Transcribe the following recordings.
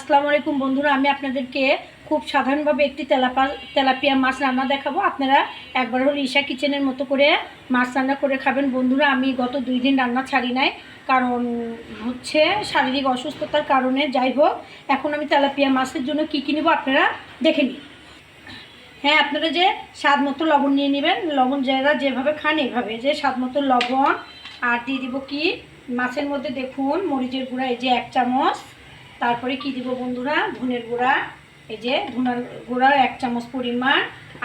আসসালামু আলাইকুম বন্ধুরা, আমি আপনাদেরকে খুব সাধারণভাবে একটি তেলাপা তেলাপিয়া মাছ রান্না দেখাবো। আপনারা একবার হলে ঈশা কিচেনের মতো করে মাছ রান্না করে খাবেন। বন্ধুরা, আমি গত দুই দিন রান্না ছাড়ি নাই, কারণ হচ্ছে শারীরিক অসুস্থতার কারণে। যাই হোক, এখন আমি তেলাপিয়া মাছের জন্য কী কী নেব আপনারা দেখে নিন। হ্যাঁ আপনারা যে স্বাদ মতো লবণ নিয়ে নেবেন, লবণ যারা যেভাবে খান এইভাবে। যে স্বাদ মতো লবণ, আর দিয়ে দিব কি, মাছের মধ্যে দেখুন, মরিচের গুঁড়া, এই যে এক চামচ। তারপরে কি দিব বন্ধুরা? ধনের গুঁড়া। এই যে ধুনার গুঁড়া, এক চামচ পরিমাণ।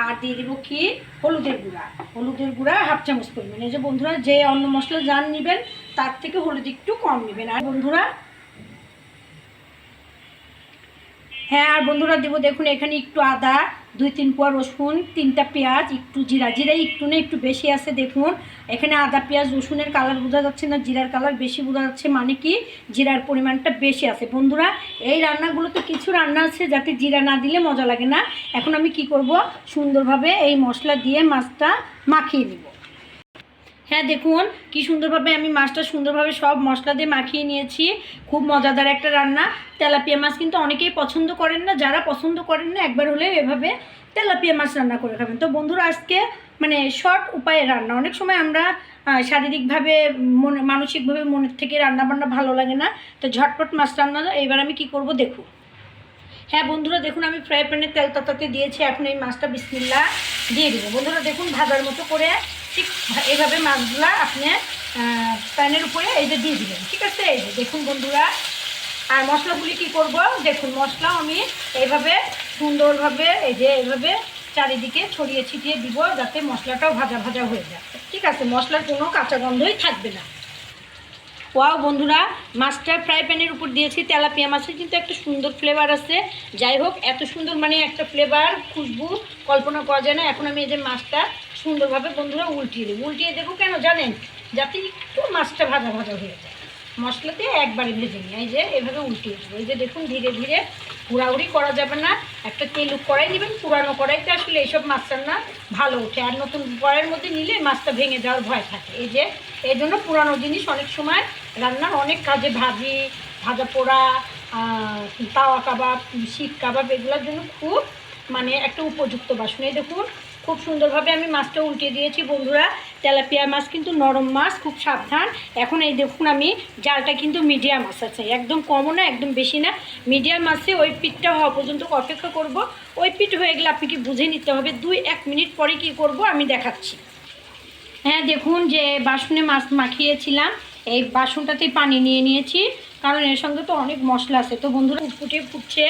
আর দিয়ে দিব কি? হলুদের গুঁড়া। হলুদের গুঁড়া হাফ চামচ পরিমাণ। এই যে বন্ধুরা, যে অন্য মশলা যান নেবেন, তার থেকে হলুদ একটু কম নেবেন। আর বন্ধুরা হ্যাঁ আর বন্ধুরা দেবো, দেখুন, এখানে একটু আদা দুই তিন কোয়া রসুন, তিনটা পেঁয়াজ, একটু জিরা। জিরাই একটু না, একটু বেশি আছে দেখুন। এখানে আদা, পেঁয়াজ, রসুনের কালার বোঝা যাচ্ছে না, জিরার কালার বেশি বোঝা যাচ্ছে মানে কি? জিরার পরিমাণটা বেশি আছে। বন্ধুরা, এই রান্নাগুলোতে কিছু রান্না আছে যাতে জিরা না দিলে মজা লাগে না। এখন আমি কি করব? সুন্দরভাবে এই মশলা দিয়ে মাছটা মাখিয়ে নিব। হ্যাঁ দেখুন, কি সুন্দরভাবে আমি মাছটা সুন্দরভাবে সব মশলা দিয়ে মাখিয়ে নিয়েছি। খুব মজাদার একটা রান্না। তেলাপিয়া মাছ কিন্তু অনেকেই পছন্দ করেন না, যারা পছন্দ করেন না, একবার হলেও এভাবে তেলাপিয়া মাছ রান্না করে খাবেন। তো বন্ধুরা, আজকে মানে শর্ট উপায়ে রান্না। অনেক সময় আমরা শারীরিকভাবে, মনে, মানসিকভাবে মনের থেকে রান্না বান্না ভালো লাগে না। তো ঝটপট মাছ রান্না এইবার আমি কি করব দেখুন। হ্যাঁ বন্ধুরা, দেখুন, আমি ফ্রাই প্যানে তেল তাতাতে দিয়েছি। এখন এই মাছটা বিসমিল্লা দিয়ে দিব। বন্ধুরা, দেখুন, ভাজার মতো করে ঠিক, এভাবে মাছগুলা আপনি প্যানের উপরে এই যে দিয়ে দিবেন, ঠিক আছে? এই যে দেখুন বন্ধুরা, আর মশলাগুলি কি করব? দেখুন, মশলা আমি এইভাবে সুন্দরভাবে, এই যে এইভাবে চারিদিকে ছড়িয়ে ছিটিয়ে দিব যাতে মশলাটাও ভাজা ভাজা হয়ে যায়। ঠিক আছে, মশলার কোনো কাঁচা গন্ধই থাকবে না। ওয়াও বন্ধুরা মাছটা ফ্রাই প্যানের উপর দিয়েছি তেলাপিয়া মাছের, কিন্তু একটা সুন্দর ফ্লেভার আছে। যাই হোক, এত সুন্দর মানে একটা ফ্লেভার খুশবু, কল্পনা করা যায় না। এখন আমি এই যে মাছটা সুন্দরভাবে বন্ধুরা উল্টিয়ে দিই। উল্টিয়ে দেবো কেন জানেন? যাতে একটু মাছটা ভাজা ভাজা হয়ে যায়। মশলাতে একবারে ভেজে নিই। এই যে এভাবে উল্টিয়ে দেবো এই যে দেখুন, ধীরে ধীরে হুড়াহুড়ি করা যাবে না। একটা তেল কড়াই নেবেন, পুরানো কড়াইতে আসলে এইসব মাছ রান্না ভালো ওঠে। আর নতুন কড়াইয়ের মধ্যে নিলে মাছটা ভেঙে যাওয়ার ভয় থাকে। এই যে, এই জন্য পুরানো জিনিস অনেক সময় রান্নার অনেক কাজে ভাজি, ভাজা পোড়া তাওয়া কাবাব শিক কাবাব এগুলোর জন্য খুব মানে একটা উপযুক্ত বাসন। এই দেখুন, খুব সুন্দরভাবে আমি মাছটা উল্টে দিয়েছি। বন্ধুরা তেলাপিয়া মাছ কিন্তু নরম মাছ, খুব সাবধান। এখন এই দেখুন আমি, জালটা কিন্তু মিডিয়াম মাছ আছে। একদম কমও না, একদম বেশি না। মিডিয়াম মাছে ওই পিঠটা হওয়া পর্যন্ত অপেক্ষা করব। ওই পিঠ হয়ে গেলে আপনাকে বুঝে নিতে হবে? দুই এক মিনিট পরে কি করব আমি দেখাচ্ছি। হ্যাঁ দেখুন যে বাসনে মাছ মাখিয়েছিলাম। এই বাসনটাতেই পানি নিয়ে নিয়েছি। কারণ এর সঙ্গে তো অনেক মশলা আছে। তো বন্ধুরা ফুটফুটে ফুটছে।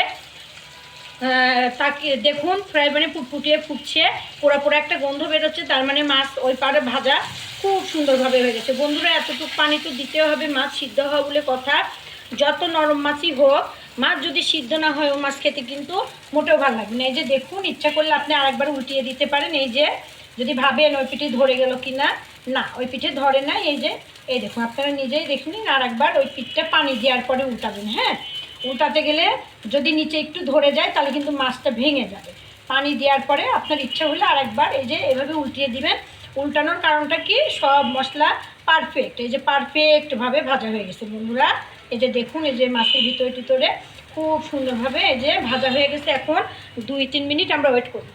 তাকে দেখুন, ফ্রাই প্যানে ফুটফুটিয়ে ফুটছে, পোড়া পোড়া একটা গন্ধ বেরোচ্ছে, তার মানে মাছ ওই পাড়ে ভাজা খুব সুন্দরভাবে হয়ে গেছে। বন্ধুরা, এতটুকু পানি তো দিতে হবে, মাছ সিদ্ধ হওয়া বলে কথা। যত নরম মাছই হোক, মাছ যদি সিদ্ধ না হয়, ও মাছ খেতে কিন্তু মোটেও ভালো লাগবে না। এই যে দেখুন, ইচ্ছা করলে আপনি আরেকবার উল্টিয়ে দিতে পারেন। এই যে, যদি ভাবেন ওই পিঠে ধরে গেল কি না না ওই পিঠে ধরে না এই যে, এই দেখুন, আপনারা নিজেই দেখে নিন আর একবার ওই পিঠটা পানি দেওয়ার পরে উল্টাবেন হ্যাঁ? উল্টাতে গেলে যদি নিচে একটু ধরে যায়, তাহলে কিন্তু মাছটা ভেঙে যাবে। পানি দেওয়ার পরে আপনার ইচ্ছা হলে আরেকবার এই যে এভাবে উল্টিয়ে দিবেন। উল্টানোর কারণটা কি? সব মশলা পারফেক্ট এই যে পারফেক্টভাবে ভাজা হয়ে গেছে বন্ধুরা। এই যে দেখুন, এই যে মাছের ভিতরে ভিতরে খুব সুন্দরভাবে এই যে ভাজা হয়ে গেছে। এখন দুই তিন মিনিট আমরা ওয়েট করব।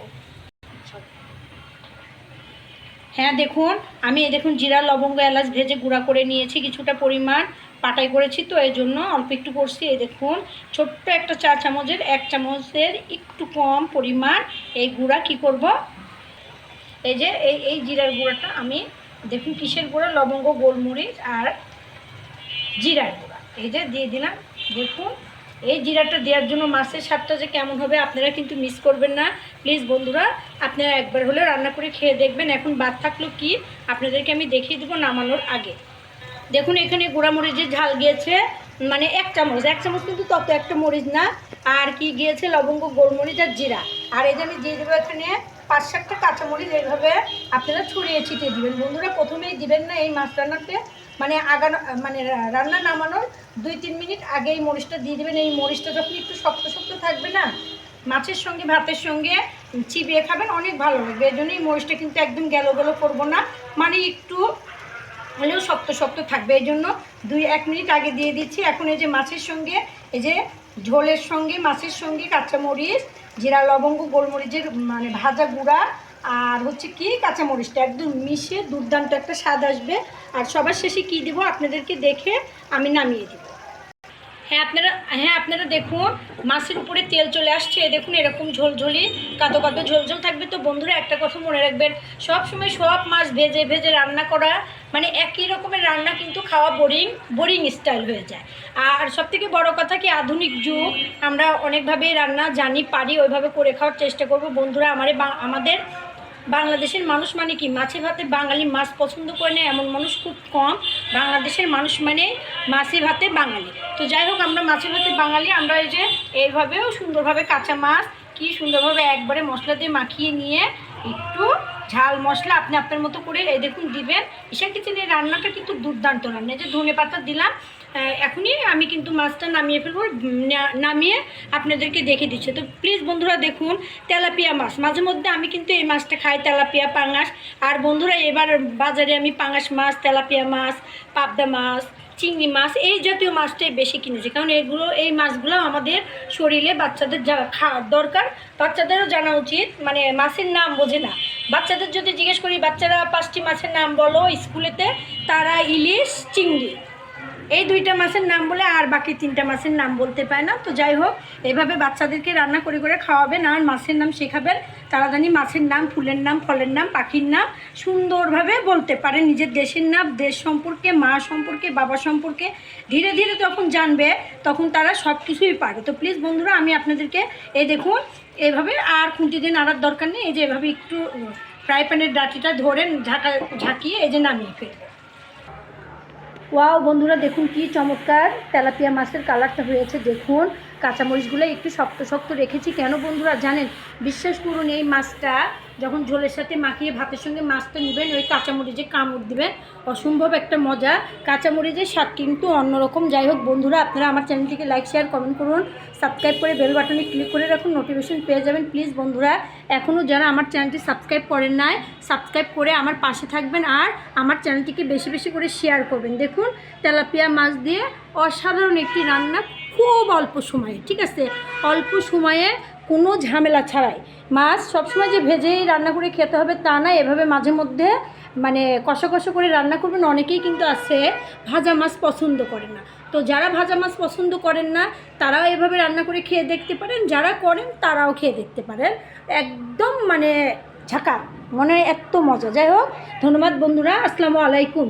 হ্যাঁ দেখুন, আমি এই দেখুন জিরা লবঙ্গ এলাচ ভেজে গুঁড়া করে নিয়েছি। কিছুটা পরিমাণ পাটাই করেছি, তো এই জন্য অল্প একটু করছি। এই দেখুন, ছোট্ট একটা চা চামচের, এক চামচের একটু কম পরিমাণ এই গুঁড়া কি করব? এই যে, এই এই জিরার গুঁড়াটা আমি দেখুন কিসের গুঁড়া? লবঙ্গ, গোলমরিচ আর জিরার গুঁড়া। এই যে, দিয়ে দিলাম। দেখুন, এই জিরাটা দেওয়ার জন্য মাছের স্বাদটা যে কেমন হবে আপনারা কিন্তু মিস করবেন না। প্লিজ বন্ধুরা, আপনারা একবার হলেও রান্না করে খেয়ে দেখবেন। এখন বাদ থাকল কি? আপনাদেরকে আমি দেখিয়ে দেবো নামানোর আগে। দেখুন, এখানে গুঁড়া মরিচের ঝাল গিয়েছে মানে এক চামচ এক চামচ কিন্তু তত একটা মরিচ না। আর কি গিয়েছে? লবঙ্গ, গোলমরিচ আর জিরা। আর এই আমি দিয়ে দেবো এখানে পাঁচ সাতটা কাঁচামরিচ, এইভাবে আপনারা ছড়িয়ে ছিটিয়ে দিবেন। বন্ধুরা, প্রথমেই দিবেন না এই মাছ রান্নাতে। মানে আগানো মানে রান্না নামানোর দুই তিন মিনিট আগে এই মরিচটা দিয়ে দেবেন। এই মরিচটা যখন একটু শক্ত শক্ত থাকবে না, মাছের সঙ্গে, ভাতের সঙ্গে চিবিয়ে খাবেন, অনেক ভালো লাগবে। এই জন্য এই মরিচটা কিন্তু একদম গেলো গেলো করব না। মানে একটু হলেও শক্ত শক্ত থাকবে। এই জন্য দুই, এক মিনিট আগে দিয়ে দিচ্ছি। এখন এই যে মাছের সঙ্গে, এই যে ঝোলের সঙ্গে মাছের সঙ্গে কাঁচামরিচ, জিরা, লবঙ্গ, গোলমরিচের মানে ভাজা গুঁড়া আর হচ্ছে কি কাঁচামরিচটা একদম মিশিয়ে দুর্দান্ত একটা স্বাদ আসবে। আর সবার শেষে কি দেবো আপনাদেরকে দেখে আমি নামিয়ে দিব। হ্যাঁ আপনারা হ্যাঁ আপনারা দেখুন, মাছের উপরে তেল চলে আসছে। দেখুন, এরকম ঝোলঝোলি কাতো কাতো ঝোলঝোল থাকবে। তো বন্ধুরা, একটা কথা মনে রাখবেন, সব সময় সব মাছ ভেজে ভেজে রান্না করা মানে একই রকমের রান্না কিন্তু খাওয়া বোরিং বোরিং স্টাইল হয়ে যায়। আর সবথেকে বড় কথা কি, আধুনিক যুগ, আমরা অনেকভাবে রান্না জানি, পারি, ওইভাবে করে খাওয়ার চেষ্টা করব। বন্ধুরা, আমারে আমাদের বাংলাদেশের মানুষ মানে কি? মাছে ভাতে বাঙালি মাছ পছন্দ করে না এমন মানুষ খুব কম। বাংলাদেশের মানুষ মানে মাছে ভাতে বাঙালি। তো যাই হোক, আমরা মাছে ভাতে বাঙালি, আমরা এই যে এইভাবেও সুন্দরভাবে কাঁচা মাছ, কি সুন্দরভাবে একবারে মশলা দিয়ে মাখিয়ে নিয়ে একটু ঝাল মশলা আপনি আপনার মতো করে, এই দেখুন দিবেন। ঈশা কিচেনের রান্নাটা কিন্তু দুর্দান্ত রান্না। যে ধনে পাতা দিলাম এখনই আমি কিন্তু মাছটা নামিয়ে ফেলব। নামিয়ে আপনাদেরকে দেখে দিচ্ছি। তো প্লিজ বন্ধুরা দেখুন, তেলাপিয়া মাছ। মাঝে মধ্যে আমি কিন্তু এই মাছটা খাই, তেলাপিয়া পাঙাশ। আর বন্ধুরা, এবার বাজারে আমি পাঙাশ মাছ, তেলাপিয়া মাছ, পাবদা মাছ চিংড়ি মাছ, এই জাতীয় মাছটাই বেশি কিনেছি। কারণ এগুলো, এই মাছগুলো আমাদের শরীরে বাচ্চাদের যা খাওয়ার দরকার, বাচ্চাদেরও জানা উচিত মানে মাছের নাম বোঝে না। বাচ্চাদের যদি জিজ্ঞেস করি, বাচ্চারা পাঁচটি মাছের নাম বলো স্কুলেতে? তারা ইলিশ, চিংড়ি। এই দুইটা মাছের নাম বলে আর বাকি তিনটা মাছের নাম বলতে পায় না। তো যাই হোক, এভাবে বাচ্চাদেরকে রান্না করে করে খাওয়াবেন আর মাছের নাম শেখাবেন। তারা জানি মাছের নাম, ফুলের নাম, ফলের নাম, পাখির নাম সুন্দরভাবে বলতে পারে। নিজের দেশের নাম, দেশ সম্পর্কে, মা সম্পর্কে, বাবা সম্পর্কে ধীরে ধীরে যখন জানবে, তখন তারা সব কিছুই পারে তো প্লিজ বন্ধুরা, আমি আপনাদেরকে এই দেখুন, এভাবে আর খুঁটি দিয়ে নাড়ার দরকার নেই। এই যে এভাবে একটু ফ্রাই প্যানের ডাটিটা ধরে ঝাঁকা ঝাঁকিয়ে এই যে নামিয়ে ফেলব। ওয়াও, বন্ধুরা, দেখুন কি চমৎকার। তেলাপিয়া মাছের কালারটা হয়েছে, দেখুন। কাঁচামরিচগুলো একটু শক্ত শক্ত রেখেছি। কেন বন্ধুরা জানেন? বিশ্বাস করুন, এই মাছটা যখন ঝোলের সাথে মাখিয়ে ভাতের সঙ্গে মাছটা নেবেন, ওই কাঁচামরিচে কামড় দিবেন। অসম্ভব একটা মজা। কাঁচামরিচের স্বাদ কিন্তু অন্যরকম। যাই হোক, বন্ধুরা, আপনারা আমার চ্যানেলটিকে লাইক, শেয়ার, কমেন্ট করুন। সাবস্ক্রাইব করে বেল বাটনে ক্লিক করে রাখুন। নোটিফিকেশন পেয়ে যাবেন। প্লিজ, বন্ধুরা এখনও যারা আমার চ্যানেলটি সাবস্ক্রাইব করেন নাই, সাবস্ক্রাইব করে আমার পাশে থাকবেন আর আমার চ্যানেলটিকে বেশি বেশি করে শেয়ার করবেন। দেখুন, তেলাপিয়া মাছ দিয়ে অসাধারণ একটি রান্না খুব অল্প সময়ে, ঠিক আছে? অল্প সময়ে কোনো ঝামেলা ছাড়াই। মাছ সবসময় যে ভেজেই রান্না করে খেতে হবে তা না, এভাবে মাঝে মধ্যে মানে কষা কষা করে রান্না করবেন, অনেকেই কিন্তু আছে ভাজা মাছ পছন্দ করে না। তো যারা ভাজা মাছ পছন্দ করেন না, তারাও এভাবে রান্না করে খেয়ে দেখতে পারেন, যারা করেন তারাও খেয়ে দেখতে পারেন। একদম মানে ঝাঁকা, মনে হয় এত মজা। যাই হোক, ধন্যবাদ বন্ধুরা, আসসালামু আলাইকুম।